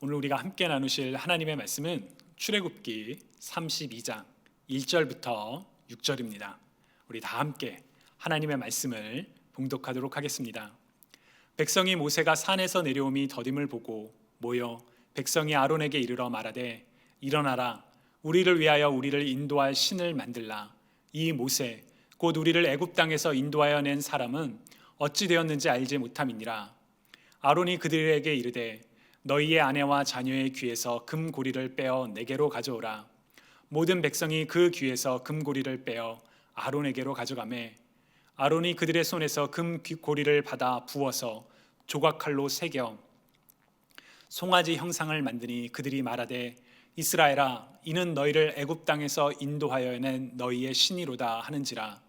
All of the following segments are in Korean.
오늘 우리가 함께 나누실 하나님의 말씀은 출애굽기 32장 1절부터 6절입니다. 우리 다 함께 하나님의 말씀을 봉독하도록 하겠습니다. 백성이 모세가 산에서 내려옴이 더딤을 보고 모여 백성이 아론에게 이르러 말하되 일어나라 우리를 위하여 우리를 인도할 신을 만들라 이 모세 곧 우리를 애굽 땅에서 인도하여 낸 사람은 어찌 되었는지 알지 못함이니라 아론이 그들에게 이르되 너희의 아내와 자녀의 귀에서 금고리를 빼어 내게로 가져오라. 모든 백성이 그 귀에서 금고리를 빼어 아론에게로 가져가매 아론이 그들의 손에서 금 고리를 받아 부어서 조각칼로 새겨 송아지 형상을 만드니 그들이 말하되 이스라엘아 이는 너희를 애굽 땅에서 인도하여 낸 너희의 신이로다 하는지라.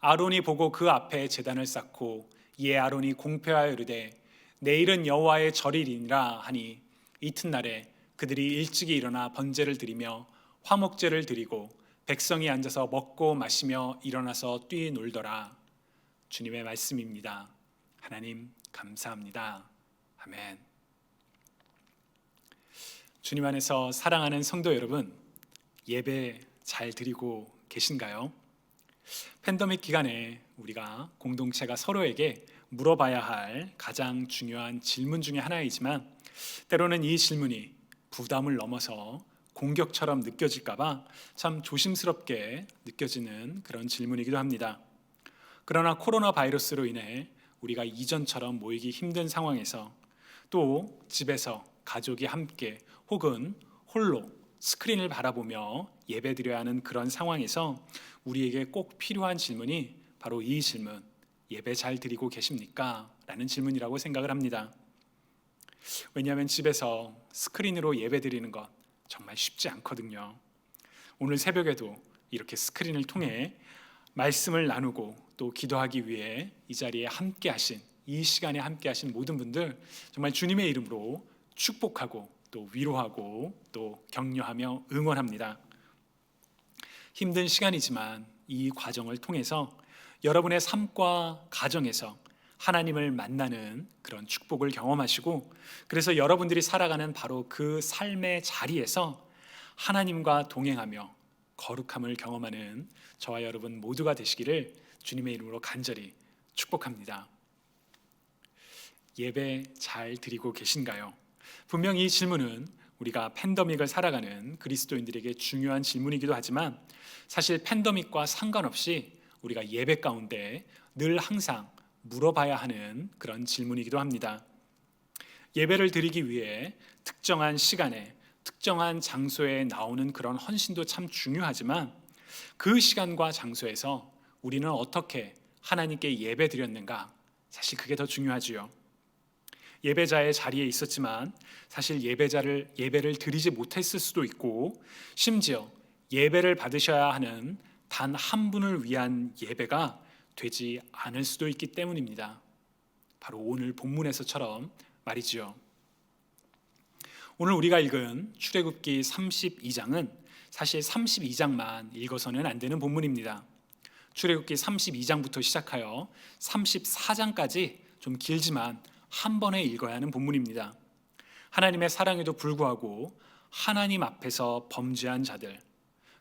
아론이 보고 그 앞에 제단을 쌓고 이에 아론이 공표하여 이르되 내일은 여호와의 절일이니라 하니 이튿날에 그들이 일찍이 일어나 번제를 드리며 화목제를 드리고 백성이 앉아서 먹고 마시며 일어나서 뛰놀더라. 주님의 말씀입니다. 하나님 감사합니다. 아멘. 주님 안에서 사랑하는 성도 여러분 예배 잘 드리고 계신가요? 팬데믹 기간에 우리가 공동체가 서로에게 물어봐야 할 가장 중요한 질문 중에 하나이지만 때로는 이 질문이 부담을 넘어서 공격처럼 느껴질까봐 참 조심스럽게 느껴지는 그런 질문이기도 합니다. 그러나 코로나 바이러스로 인해 우리가 이전처럼 모이기 힘든 상황에서 또 집에서 가족이 함께 혹은 홀로 스크린을 바라보며 예배드려야 하는 그런 상황에서 우리에게 꼭 필요한 질문이 바로 이 질문 예배 잘 드리고 계십니까? 라는 질문이라고 생각을 합니다. 왜냐하면 집에서 스크린으로 예배 드리는 것 정말 쉽지 않거든요. 오늘 새벽에도 이렇게 스크린을 통해 말씀을 나누고 또 기도하기 위해 이 자리에 함께 하신 이 시간에 함께 하신 모든 분들 정말 주님의 이름으로 축복하고 또 위로하고 또 격려하며 응원합니다. 힘든 시간이지만 이 과정을 통해서 여러분의 삶과 가정에서 하나님을 만나는 그런 축복을 경험하시고 그래서 여러분들이 살아가는 바로 그 삶의 자리에서 하나님과 동행하며 거룩함을 경험하는 저와 여러분 모두가 되시기를 주님의 이름으로 간절히 축복합니다. 예배 잘 드리고 계신가요? 분명히 이 질문은 우리가 팬데믹을 살아가는 그리스도인들에게 중요한 질문이기도 하지만 사실 팬데믹과 상관없이 우리가 예배 가운데 늘 항상 물어봐야 하는 그런 질문이기도 합니다. 예배를 드리기 위해 특정한 시간에 특정한 장소에 나오는 그런 헌신도 참 중요하지만 그 시간과 장소에서 우리는 어떻게 하나님께 예배 드렸는가 사실 그게 더 중요하지요. 예배자의 자리에 있었지만 사실 예배자를 예배를 드리지 못했을 수도 있고 심지어 예배를 받으셔야 하는 단 한 분을 위한 예배가 되지 않을 수도 있기 때문입니다. 바로 오늘 본문에서처럼 말이지요. 오늘 우리가 읽은 출애굽기 32장은 사실 32장만 읽어서는 안 되는 본문입니다. 출애굽기 32장부터 시작하여 34장까지 좀 길지만 한 번에 읽어야 하는 본문입니다. 하나님의 사랑에도 불구하고 하나님 앞에서 범죄한 자들,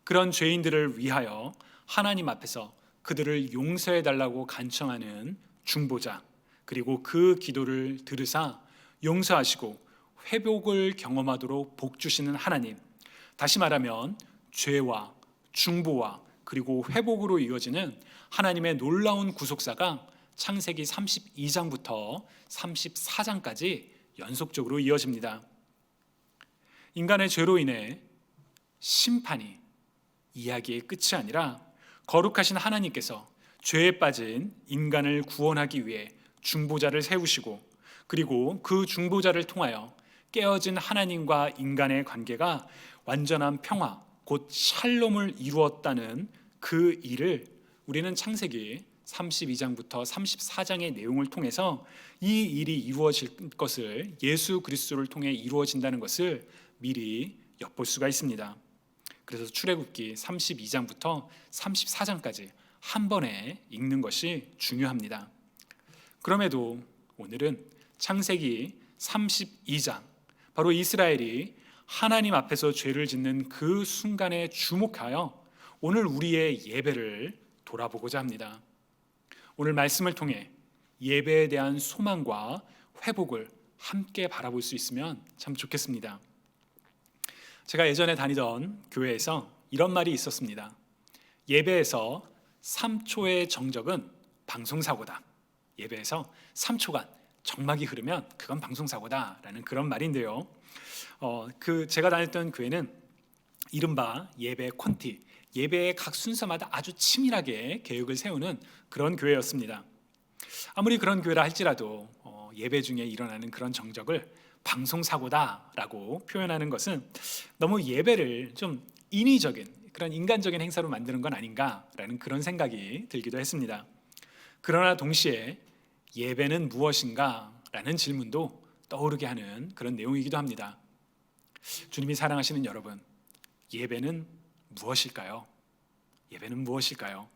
그런 죄인들을 위하여 하나님 앞에서 그들을 용서해 달라고 간청하는 중보자, 그리고 그 기도를 들으사 용서하시고 회복을 경험하도록 복 주시는 하나님. 다시 말하면 죄와 중보와 그리고 회복으로 이어지는 하나님의 놀라운 구속사가 창세기 32장부터 34장까지 연속적으로 이어집니다. 인간의 죄로 인해 심판이 이야기의 끝이 아니라 거룩하신 하나님께서 죄에 빠진 인간을 구원하기 위해 중보자를 세우시고 그리고 그 중보자를 통하여 깨어진 하나님과 인간의 관계가 완전한 평화, 곧 샬롬을 이루었다는 그 일을 우리는 창세기 32장부터 34장의 내용을 통해서 이 일이 이루어질 것을 예수 그리스도를 통해 이루어진다는 것을 미리 엿볼 수가 있습니다. 그래서 출애굽기 32장부터 34장까지 한 번에 읽는 것이 중요합니다. 그럼에도 오늘은 창세기 32장 바로 이스라엘이 하나님 앞에서 죄를 짓는 그 순간에 주목하여 오늘 우리의 예배를 돌아보고자 합니다. 오늘 말씀을 통해 예배에 대한 소망과 회복을 함께 바라볼 수 있으면 참 좋겠습니다. 제가 예전에 다니던 교회에서 이런 말이 있었습니다. 예배에서 3초의 정적은 방송사고다. 예배에서 3초간 정막이 흐르면 그건 방송사고다라는 그런 말인데요. 어, 그 제가 다녔던 교회는 이른바 예배 콘티, 예배의 각 순서마다 아주 치밀하게 계획을 세우는 그런 교회였습니다. 아무리 그런 교회라 할지라도 어, 예배 중에 일어나는 그런 정적을 방송 사고다라고 표현하는 것은 너무 예배를 좀 인위적인 그런 인간적인 행사로 만드는 건 아닌가라는 그런 생각이 들기도 했습니다. 그러나 동시에 예배는 무엇인가라는 질문도 떠오르게 하는 그런 내용이기도 합니다. 주님이 사랑하시는 여러분, 예배는 무엇일까요? 예배는 무엇일까요?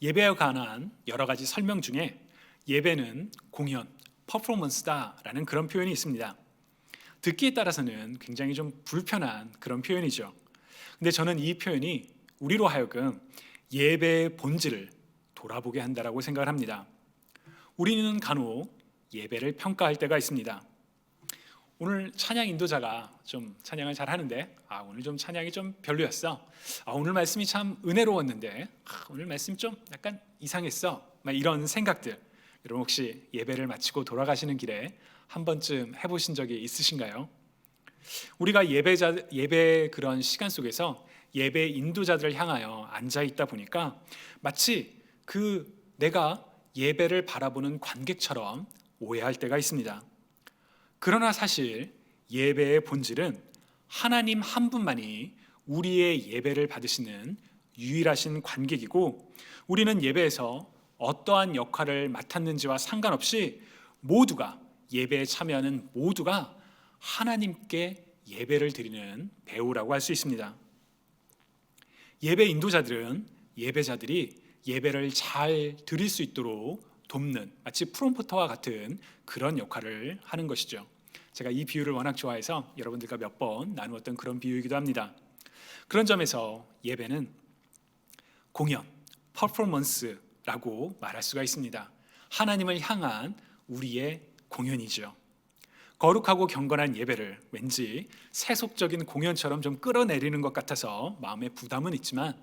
예배에 관한 여러 가지 설명 중에 예배는 공연, 퍼포먼스다라는 그런 표현이 있습니다. 듣기에 따라서는 굉장히 좀 불편한 그런 표현이죠. 근데 저는 이 표현이 우리로 하여금 예배의 본질을 돌아보게 한다라고 생각을 합니다. 우리는 간혹 예배를 평가할 때가 있습니다. 오늘 찬양 인도자가 좀 찬양을 잘 하는데 아 오늘 좀 찬양이 좀 별로였어. 아 오늘 말씀이 참 은혜로웠는데 아, 오늘 말씀 좀 약간 이상했어. 막 이런 생각들. 여러분 혹시 예배를 마치고 돌아가시는 길에 한 번쯤 해보신 적이 있으신가요? 우리가 예배자 예배 그런 시간 속에서 예배 인도자들을 향하여 앉아 있다 보니까 마치 그 내가 예배를 바라보는 관객처럼 오해할 때가 있습니다. 그러나 사실 예배의 본질은 하나님 한 분만이 우리의 예배를 받으시는 유일하신 관객이고 우리는 예배에서 어떠한 역할을 맡았는지와 상관없이 모두가 예배에 참여하는 모두가 하나님께 예배를 드리는 배우라고 할 수 있습니다. 예배 인도자들은 예배자들이 예배를 잘 드릴 수 있도록 돕는 마치 프롬포터와 같은 그런 역할을 하는 것이죠. 제가 이 비유를 워낙 좋아해서 여러분들과 몇 번 나누었던 그런 비유이기도 합니다. 그런 점에서 예배는 공연, 퍼포먼스 라고 말할 수가 있습니다. 하나님을 향한 우리의 공연이죠. 거룩하고 경건한 예배를 왠지 세속적인 공연처럼 좀 끌어내리는 것 같아서 마음에 부담은 있지만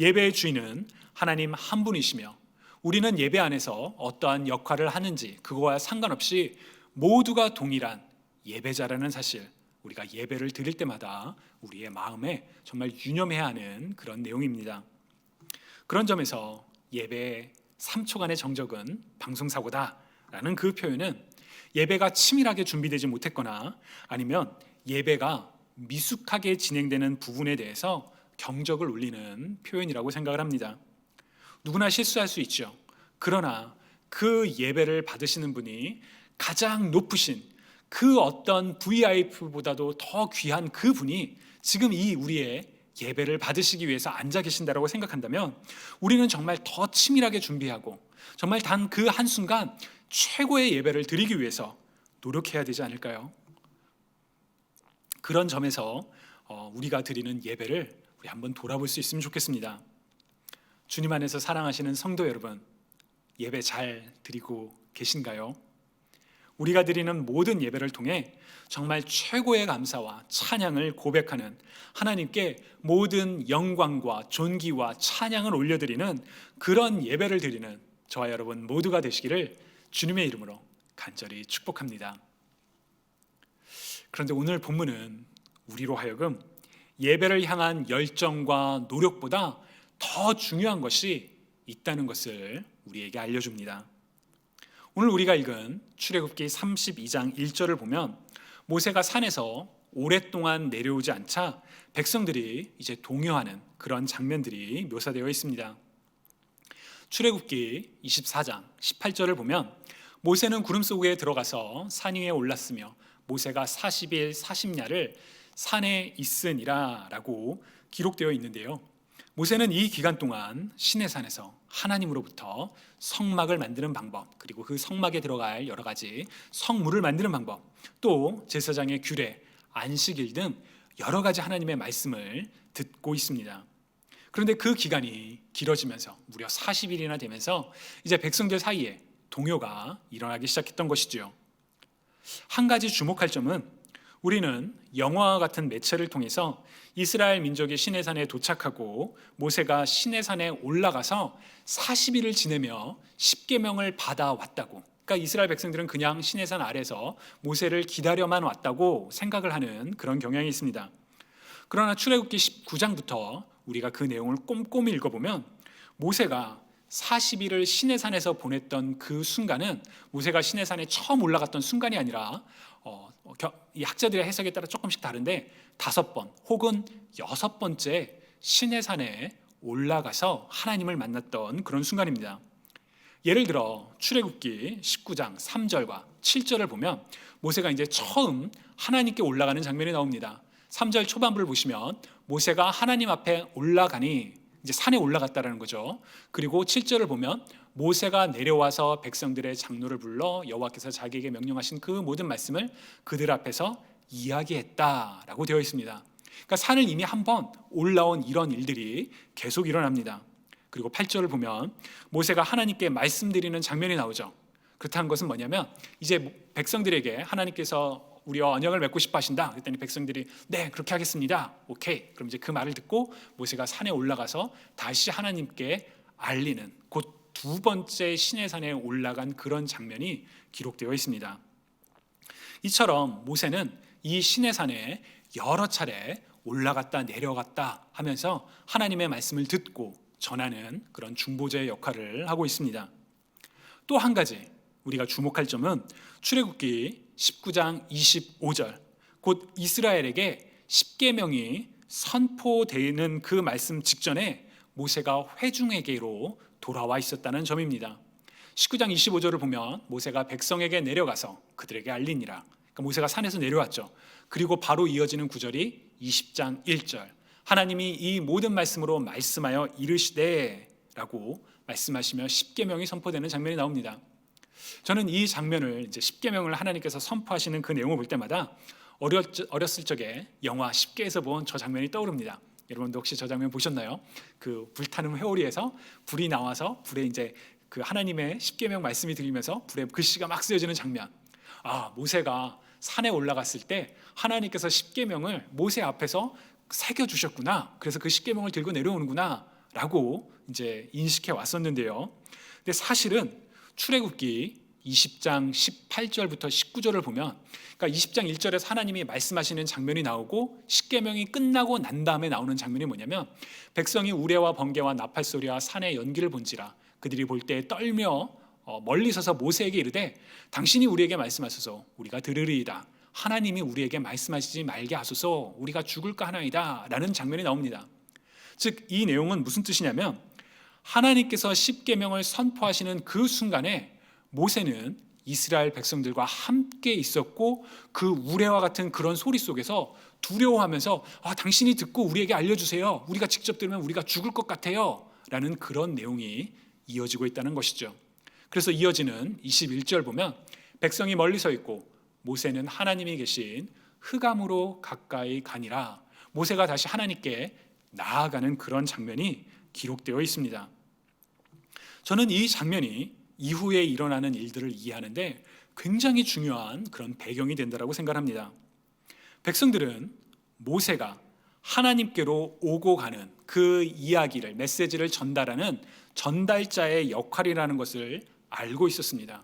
예배의 주인은 하나님 한 분이시며 우리는 예배 안에서 어떠한 역할을 하는지 그거와 상관없이 모두가 동일한 예배자라는 사실 우리가 예배를 드릴 때마다 우리의 마음에 정말 유념해야 하는 그런 내용입니다. 그런 점에서 예배의 3초간의 정적은 방송사고다라는 그 표현은 예배가 치밀하게 준비되지 못했거나 아니면 예배가 미숙하게 진행되는 부분에 대해서 경적을 울리는 표현이라고 생각을 합니다. 누구나 실수할 수 있죠. 그러나 그 예배를 받으시는 분이 가장 높으신 그 어떤 VIP보다도 더 귀한 그 분이 지금 이 우리의 예배를 받으시기 위해서 앉아 계신다라고 생각한다면 우리는 정말 더 치밀하게 준비하고 정말 단 그 한순간 최고의 예배를 드리기 위해서 노력해야 되지 않을까요? 그런 점에서 어, 우리가 드리는 예배를 우리 한번 돌아볼 수 있으면 좋겠습니다. 주님 안에서 사랑하시는 성도 여러분, 예배 잘 드리고 계신가요? 우리가 드리는 모든 예배를 통해 정말 최고의 감사와 찬양을 고백하는 하나님께 모든 영광과 존귀와 찬양을 올려드리는 그런 예배를 드리는 저와 여러분 모두가 되시기를 주님의 이름으로 간절히 축복합니다. 그런데 오늘 본문은 우리로 하여금 예배를 향한 열정과 노력보다 더 중요한 것이 있다는 것을 우리에게 알려줍니다. 오늘 우리가 읽은 출애굽기 32장 1절을 보면 모세가 산에서 오랫동안 내려오지 않자 백성들이 이제 동요하는 그런 장면들이 묘사되어 있습니다. 출애굽기 24장 18절을 보면 모세는 구름 속에 들어가서 산 위에 올랐으며 모세가 40일 40야를 산에 있으니라라고 기록되어 있는데요. 모세는 이 기간 동안 시내산에서 하나님으로부터 성막을 만드는 방법, 그리고 그 성막에 들어갈 여러 가지 성물을 만드는 방법, 또 제사장의 규례, 안식일 등 여러 가지 하나님의 말씀을 듣고 있습니다. 그런데 그 기간이 길어지면서 무려 40일이나 되면서 이제 백성들 사이에 동요가 일어나기 시작했던 것이지요. 한 가지 주목할 점은 우리는 영화와 같은 매체를 통해서 이스라엘 민족이 시내산에 도착하고 모세가 시내산에 올라가서 40일을 지내며 십계명을 받아왔다고. 그러니까 이스라엘 백성들은 그냥 시내산 아래서 모세를 기다려만 왔다고 생각을 하는 그런 경향이 있습니다. 그러나 출애굽기 19장부터 우리가 그 내용을 꼼꼼히 읽어보면 모세가 40일을 시내산에서 보냈던 그 순간은 모세가 시내산에 처음 올라갔던 순간이 아니라 어, 이 학자들의 해석에 따라 조금씩 다른데 다섯 번 혹은 여섯 번째 시내산에 올라가서 하나님을 만났던 그런 순간입니다. 예를 들어 출애굽기 19장 3절과 7절을 보면 모세가 이제 처음 하나님께 올라가는 장면이 나옵니다. 3절 초반부를 보시면 모세가 하나님 앞에 올라가니 이제 산에 올라갔다라는 거죠. 그리고 7절을 보면 모세가 내려와서 백성들의 장로를 불러 여호와께서 자기에게 명령하신 그 모든 말씀을 그들 앞에서 이야기했다라고 되어 있습니다. 그러니까 산을 이미 한 번 올라온 이런 일들이 계속 일어납니다. 그리고 8절을 보면 모세가 하나님께 말씀드리는 장면이 나오죠. 그렇다는 것은 뭐냐면 이제 백성들에게 하나님께서 우리와 언약을 맺고 싶어 하신다. 그랬더니 백성들이 네, 그렇게 하겠습니다. 오케이. 그럼 이제 그 말을 듣고 모세가 산에 올라가서 다시 하나님께 알리는 곧 두 번째 신의 산에 올라간 그런 장면이 기록되어 있습니다. 이처럼 모세는 이 신의 산에 여러 차례 올라갔다 내려갔다 하면서 하나님의 말씀을 듣고 전하는 그런 중보자의 역할을 하고 있습니다. 또 한 가지 우리가 주목할 점은 출애굽기 19장 25절 곧 이스라엘에게 십계명이 선포되는 그 말씀 직전에 모세가 회중에게로 돌아와 있었다는 점입니다. 19장 25절을 보면 모세가 백성에게 내려가서 그들에게 알리니라. 그러니까 모세가 산에서 내려왔죠. 그리고 바로 이어지는 구절이 20장 1절. 하나님이 이 모든 말씀으로 말씀하여 이르시되라고 말씀하시며 십계명이 선포되는 장면이 나옵니다. 저는 이 장면을 이제 십계명을 하나님께서 선포하시는 그 내용을 볼 때마다 어렸, 어렸을 적에 영화 십계에서 본 저 장면이 떠오릅니다. 여러분도 혹시 저 장면 보셨나요? 그 불타는 회오리에서 불이 나와서 불에 이제 그 하나님의 십계명 말씀이 들리면서 불에 글씨가 막 쓰여지는 장면. 아 모세가 산에 올라갔을 때 하나님께서 십계명을 모세 앞에서 새겨 주셨구나. 그래서 그 십계명을 들고 내려오는구나라고 이제 인식해 왔었는데요. 근데 사실은 출애굽기 20장 18절부터 19절을 보면 그러니까 20장 1절에서 하나님이 말씀하시는 장면이 나오고 십계명이 끝나고 난 다음에 나오는 장면이 뭐냐면 백성이 우레와 번개와 나팔 소리와 산의 연기를 본지라 그들이 볼 때 떨며 어, 멀리 서서 모세에게 이르되 당신이 우리에게 말씀하소서 우리가 들으리이다 하나님이 우리에게 말씀하시지 말게 하소서 우리가 죽을까 하나이다 라는 장면이 나옵니다. 즉 이 내용은 무슨 뜻이냐면 하나님께서 십계명을 선포하시는 그 순간에 모세는 이스라엘 백성들과 함께 있었고 그 우레와 같은 그런 소리 속에서 두려워하면서 아 당신이 듣고 우리에게 알려주세요. 우리가 직접 들으면 우리가 죽을 것 같아요.라는 그런 내용이 이어지고 있다는 것이죠. 그래서 이어지는 21절 보면 백성이 멀리 서 있고 모세는 하나님이 계신 흑암으로 가까이 가니라 모세가 다시 하나님께 나아가는 그런 장면이 기록되어 있습니다. 저는 이 장면이 이후에 일어나는 일들을 이해하는데 굉장히 중요한 그런 배경이 된다고 생각합니다. 백성들은 모세가 하나님께로 오고 가는 그 이야기를 메시지를 전달하는 전달자의 역할이라는 것을 알고 있었습니다.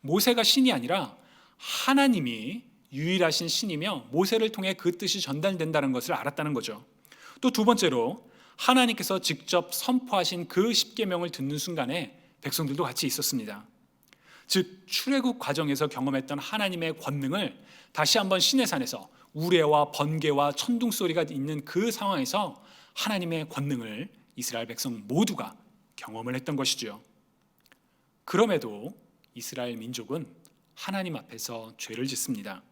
모세가 신이 아니라 하나님이 유일하신 신이며 모세를 통해 그 뜻이 전달된다는 것을 알았다는 거죠. 또 두 번째로 하나님께서 직접 선포하신 그 십계명을 듣는 순간에 백성들도 같이 있었습니다. 즉 출애굽 과정에서 경험했던 하나님의 권능을 다시 한번 시내산에서 우레와 번개와 천둥 소리가 있는 그 상황에서 하나님의 권능을 이스라엘 백성 모두가 경험을 했던 것이죠. 그럼에도 이스라엘 민족은 하나님 앞에서 죄를 짓습니다.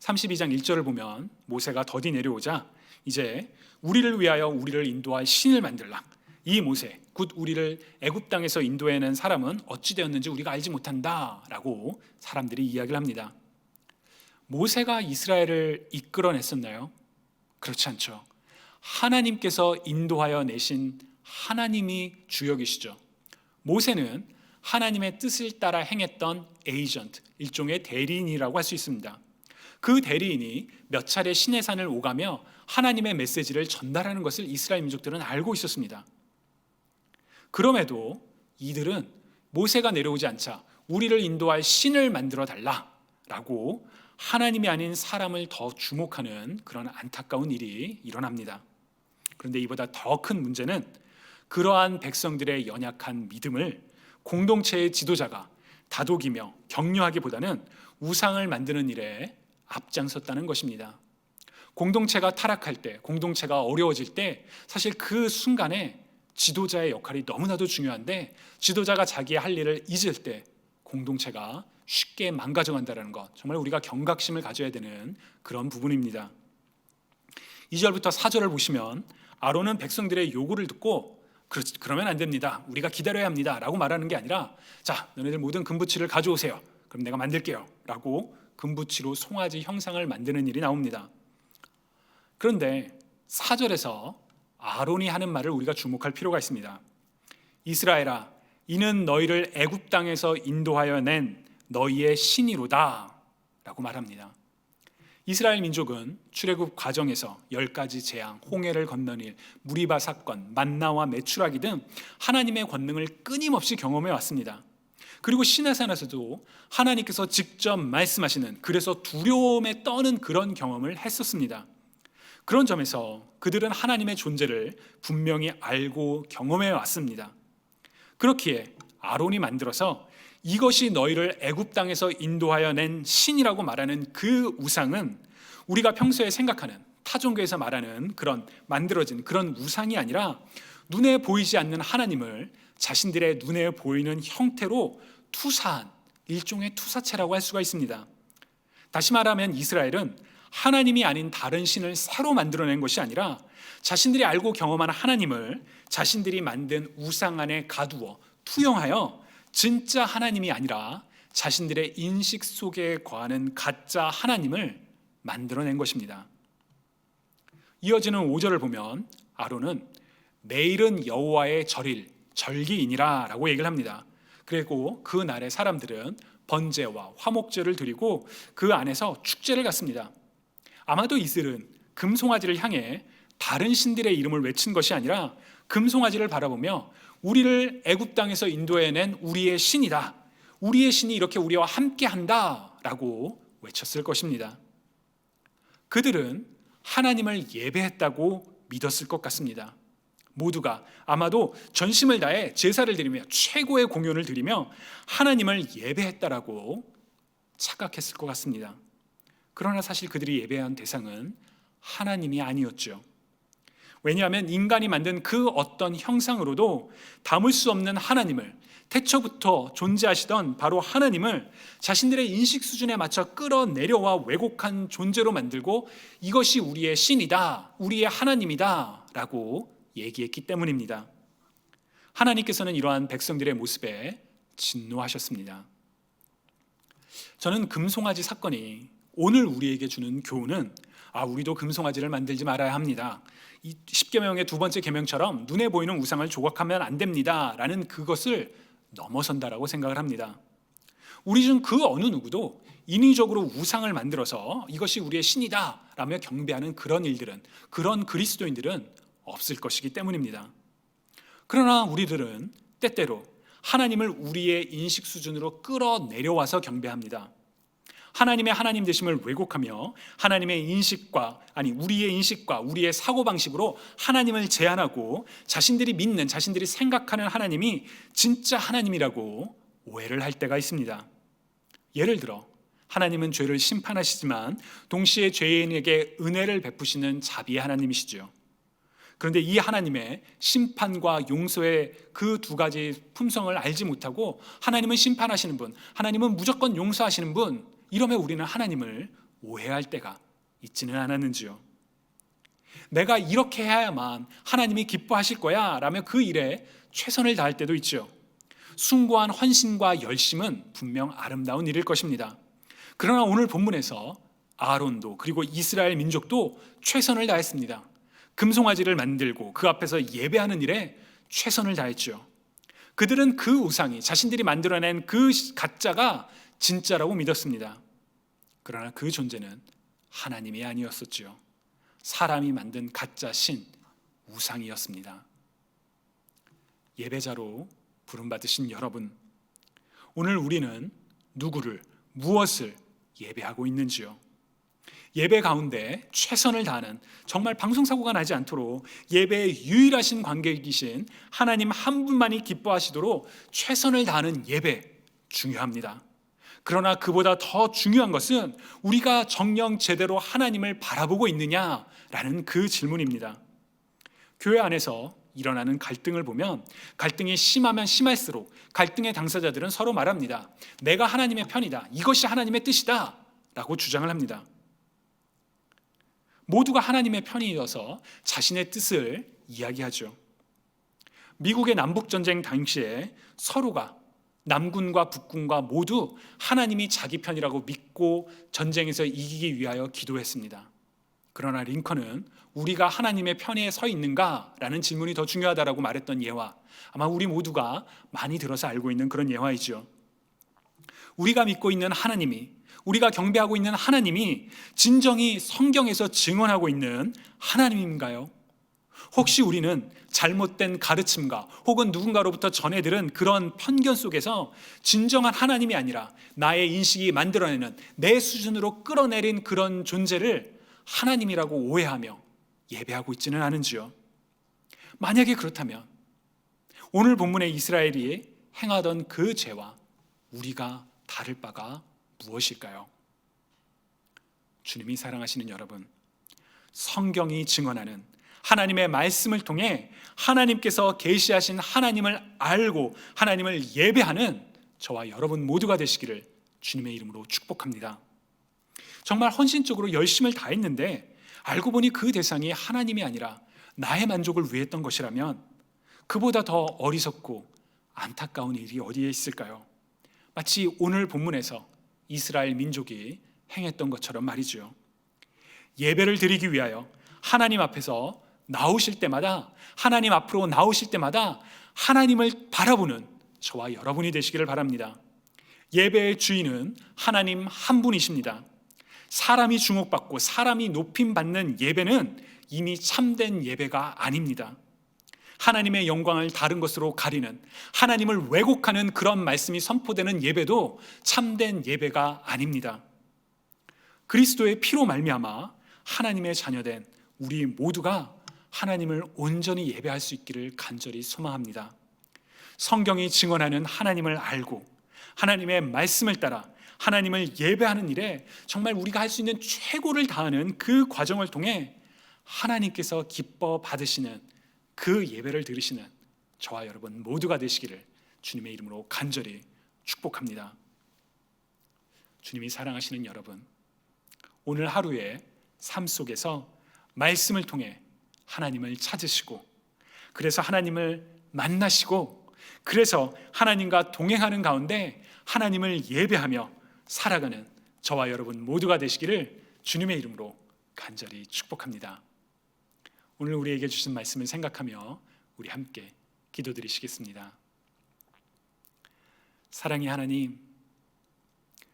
32장 1절을 보면 모세가 더디 내려오자 이제 우리를 위하여 우리를 인도할 신을 만들라. 이 모세 곧 우리를 애굽 땅에서 인도해낸 사람은 어찌 되었는지 우리가 알지 못한다라고 사람들이 이야기를 합니다. 모세가 이스라엘을 이끌어냈었나요? 그렇지 않죠. 하나님께서 인도하여 내신 하나님이 주역이시죠. 모세는 하나님의 뜻을 따라 행했던 에이전트, 일종의 대리인이라고 할 수 있습니다. 그 대리인이 몇 차례 신의 산을 오가며 하나님의 메시지를 전달하는 것을 이스라엘 민족들은 알고 있었습니다. 그럼에도 이들은 모세가 내려오지 않자 우리를 인도할 신을 만들어 달라라고 하나님이 아닌 사람을 더 주목하는 그런 안타까운 일이 일어납니다. 그런데 이보다 더 큰 문제는 그러한 백성들의 연약한 믿음을 공동체의 지도자가 다독이며 격려하기보다는 우상을 만드는 일에 앞장섰다는 것입니다. 공동체가 타락할 때, 공동체가 어려워질 때 사실 그 순간에 지도자의 역할이 너무나도 중요한데 지도자가 자기의 할 일을 잊을 때 공동체가 쉽게 망가져 간다는 것 정말 우리가 경각심을 가져야 되는 그런 부분입니다. 2절부터 4절을 보시면 아론은 백성들의 요구를 듣고 그러면 안 됩니다. 우리가 기다려야 합니다. 라고 말하는 게 아니라 자, 너네들 모든 금부치를 가져오세요. 그럼 내가 만들게요. 라고 금부치로 송아지 형상을 만드는 일이 나옵니다. 그런데 4절에서 아론이 하는 말을 우리가 주목할 필요가 있습니다. 이스라엘아, 이는 너희를 애굽 땅에서 인도하여 낸 너희의 신이로다라고 말합니다. 이스라엘 민족은 출애굽 과정에서 열 가지 재앙, 홍해를 건너는 일, 무리바 사건, 만나와 메추라기 등 하나님의 권능을 끊임없이 경험해 왔습니다. 그리고 시내산에서도 하나님께서 직접 말씀하시는 그래서 두려움에 떠는 그런 경험을 했었습니다. 그런 점에서 그들은 하나님의 존재를 분명히 알고 경험해 왔습니다. 그렇기에 아론이 만들어서 이것이 너희를 애굽 땅에서 인도하여 낸 신이라고 말하는 그 우상은 우리가 평소에 생각하는 타종교에서 말하는 그런 만들어진 그런 우상이 아니라 눈에 보이지 않는 하나님을 자신들의 눈에 보이는 형태로 투사한 일종의 투사체라고 할 수가 있습니다. 다시 말하면 이스라엘은 하나님이 아닌 다른 신을 새로 만들어낸 것이 아니라 자신들이 알고 경험한 하나님을 자신들이 만든 우상 안에 가두어 투영하여 진짜 하나님이 아니라 자신들의 인식 속에 거하는 가짜 하나님을 만들어낸 것입니다. 이어지는 5절을 보면 아론은 내일은 여호와의 절일 절기이니라라고 얘기를 합니다. 그리고 그 날에 사람들은 번제와 화목제를 드리고 그 안에서 축제를 갖습니다. 아마도 이슬은 금송아지를 향해 다른 신들의 이름을 외친 것이 아니라 금송아지를 바라보며 우리를 애굽 땅에서 인도해낸 우리의 신이다. 우리의 신이 이렇게 우리와 함께 한다라고 외쳤을 것입니다. 그들은 하나님을 예배했다고 믿었을 것 같습니다. 모두가 아마도 전심을 다해 제사를 드리며 최고의 공연을 드리며 하나님을 예배했다라고 착각했을 것 같습니다. 그러나 사실 그들이 예배한 대상은 하나님이 아니었죠. 왜냐하면 인간이 만든 그 어떤 형상으로도 담을 수 없는 하나님을 태초부터 존재하시던 바로 하나님을 자신들의 인식 수준에 맞춰 끌어내려와 왜곡한 존재로 만들고 이것이 우리의 신이다, 우리의 하나님이다 라고 얘기했기 때문입니다. 하나님께서는 이러한 백성들의 모습에 진노하셨습니다. 저는 금송아지 사건이 오늘 우리에게 주는 교훈은 아 우리도 금송아지를 만들지 말아야 합니다. 이 십계명의 두 번째 계명처럼 눈에 보이는 우상을 조각하면 안 됩니다라는 그것을 넘어선다라고 생각을 합니다. 우리 중 그 어느 누구도 인위적으로 우상을 만들어서 이것이 우리의 신이다라며 경배하는 그런 일들은 그런 그리스도인들은 없을 것이기 때문입니다. 그러나 우리들은 때때로 하나님을 우리의 인식 수준으로 끌어내려와서 경배합니다. 하나님의 하나님 되심을 왜곡하며 하나님의 인식과 아니 우리의 인식과 우리의 사고 방식으로 하나님을 제한하고 자신들이 믿는 자신들이 생각하는 하나님이 진짜 하나님이라고 오해를 할 때가 있습니다. 예를 들어 하나님은 죄를 심판하시지만 동시에 죄인에게 은혜를 베푸시는 자비의 하나님이시죠. 그런데 이 하나님의 심판과 용서의 그 두 가지 품성을 알지 못하고 하나님은 심판하시는 분, 하나님은 무조건 용서하시는 분, 이러면 우리는 하나님을 오해할 때가 있지는 않았는지요. 내가 이렇게 해야만 하나님이 기뻐하실 거야 라며 그 일에 최선을 다할 때도 있죠. 숭고한 헌신과 열심은 분명 아름다운 일일 것입니다. 그러나 오늘 본문에서 아론도 그리고 이스라엘 민족도 최선을 다했습니다. 금송아지를 만들고 그 앞에서 예배하는 일에 최선을 다했죠. 그들은 그 우상이 자신들이 만들어낸 그 가짜가 진짜라고 믿었습니다. 그러나 그 존재는 하나님이 아니었었죠. 사람이 만든 가짜 신 우상이었습니다. 예배자로 부름받으신 여러분, 오늘 우리는 누구를 무엇을 예배하고 있는지요? 예배 가운데 최선을 다하는 정말 방송 사고가 나지 않도록 예배의 유일하신 관객이신 하나님 한 분만이 기뻐하시도록 최선을 다하는 예배 중요합니다. 그러나 그보다 더 중요한 것은 우리가 정령 제대로 하나님을 바라보고 있느냐라는 그 질문입니다. 교회 안에서 일어나는 갈등을 보면 갈등이 심하면 심할수록 갈등의 당사자들은 서로 말합니다. 내가 하나님의 편이다. 이것이 하나님의 뜻이다. 라고 주장을 합니다. 모두가 하나님의 편이어서 자신의 뜻을 이야기하죠. 미국의 남북전쟁 당시에 서로가 남군과 북군과 모두 하나님이 자기 편이라고 믿고 전쟁에서 이기기 위하여 기도했습니다. 그러나 링컨은 우리가 하나님의 편에 서 있는가라는 질문이 더 중요하다라고 말했던 예화. 아마 우리 모두가 많이 들어서 알고 있는 그런 예화이죠. 우리가 믿고 있는 하나님이 우리가 경배하고 있는 하나님이 진정이 성경에서 증언하고 있는 하나님인가요? 혹시 우리는 잘못된 가르침과 혹은 누군가로부터 전해 들은 그런 편견 속에서 진정한 하나님이 아니라 나의 인식이 만들어내는 내 수준으로 끌어내린 그런 존재를 하나님이라고 오해하며 예배하고 있지는 않은지요. 만약에 그렇다면 오늘 본문의 이스라엘이 행하던 그 죄와 우리가 다를 바가 무엇일까요? 주님이 사랑하시는 여러분, 성경이 증언하는 하나님의 말씀을 통해 하나님께서 계시하신 하나님을 알고 하나님을 예배하는 저와 여러분 모두가 되시기를 주님의 이름으로 축복합니다. 정말 헌신적으로 열심을 다했는데 알고 보니 그 대상이 하나님이 아니라 나의 만족을 위했던 것이라면 그보다 더 어리석고 안타까운 일이 어디에 있을까요? 마치 오늘 본문에서 이스라엘 민족이 행했던 것처럼 말이죠. 예배를 드리기 위하여 하나님 앞에서 나오실 때마다 하나님 앞으로 나오실 때마다 하나님을 바라보는 저와 여러분이 되시기를 바랍니다. 예배의 주인은 하나님 한 분이십니다. 사람이 주목받고 사람이 높임 받는 예배는 이미 참된 예배가 아닙니다. 하나님의 영광을 다른 것으로 가리는 하나님을 왜곡하는 그런 말씀이 선포되는 예배도 참된 예배가 아닙니다. 그리스도의 피로 말미암아 하나님의 자녀된 우리 모두가 하나님을 온전히 예배할 수 있기를 간절히 소망합니다. 성경이 증언하는 하나님을 알고 하나님의 말씀을 따라 하나님을 예배하는 일에 정말 우리가 할 수 있는 최고를 다하는 그 과정을 통해 하나님께서 기뻐 받으시는 그 예배를 들으시는 저와 여러분 모두가 되시기를 주님의 이름으로 간절히 축복합니다. 주님이 사랑하시는 여러분, 오늘 하루의 삶 속에서 말씀을 통해 하나님을 찾으시고, 그래서 하나님을 만나시고, 그래서 하나님과 동행하는 가운데 하나님을 예배하며 살아가는 저와 여러분 모두가 되시기를 주님의 이름으로 간절히 축복합니다. 오늘 우리에게 주신 말씀을 생각하며 우리 함께 기도드리시겠습니다. 사랑의 하나님,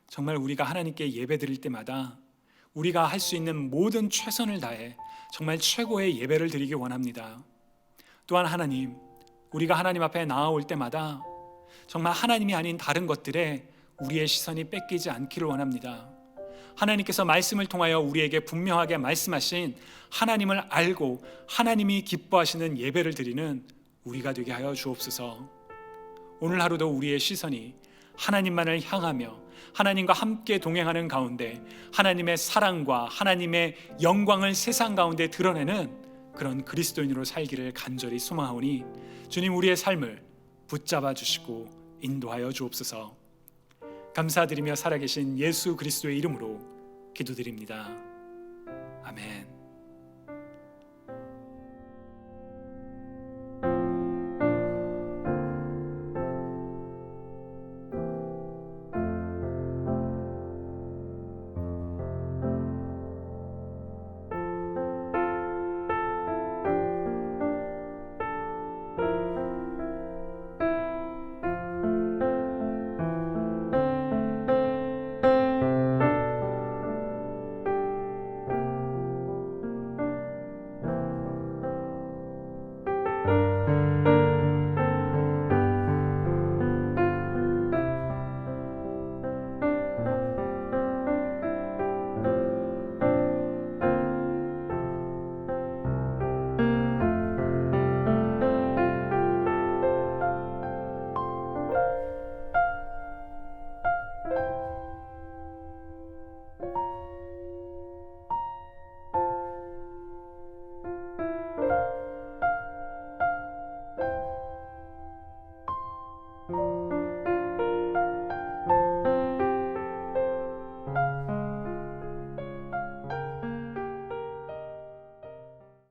정말 우리가 하나님께 예배 드릴 때마다 우리가 할 수 있는 모든 최선을 다해 정말 최고의 예배를 드리기 원합니다. 또한 하나님, 우리가 하나님 앞에 나아올 때마다 정말 하나님이 아닌 다른 것들에 우리의 시선이 뺏기지 않기를 원합니다. 하나님께서 말씀을 통하여 우리에게 분명하게 말씀하신 하나님을 알고 하나님이 기뻐하시는 예배를 드리는 우리가 되게 하여 주옵소서. 오늘 하루도 우리의 시선이 하나님만을 향하며 하나님과 함께 동행하는 가운데 하나님의 사랑과 하나님의 영광을 세상 가운데 드러내는 그런 그리스도인으로 살기를 간절히 소망하오니 주님 우리의 삶을 붙잡아 주시고 인도하여 주옵소서. 감사드리며 살아계신 예수 그리스도의 이름으로 기도드립니다. 아멘.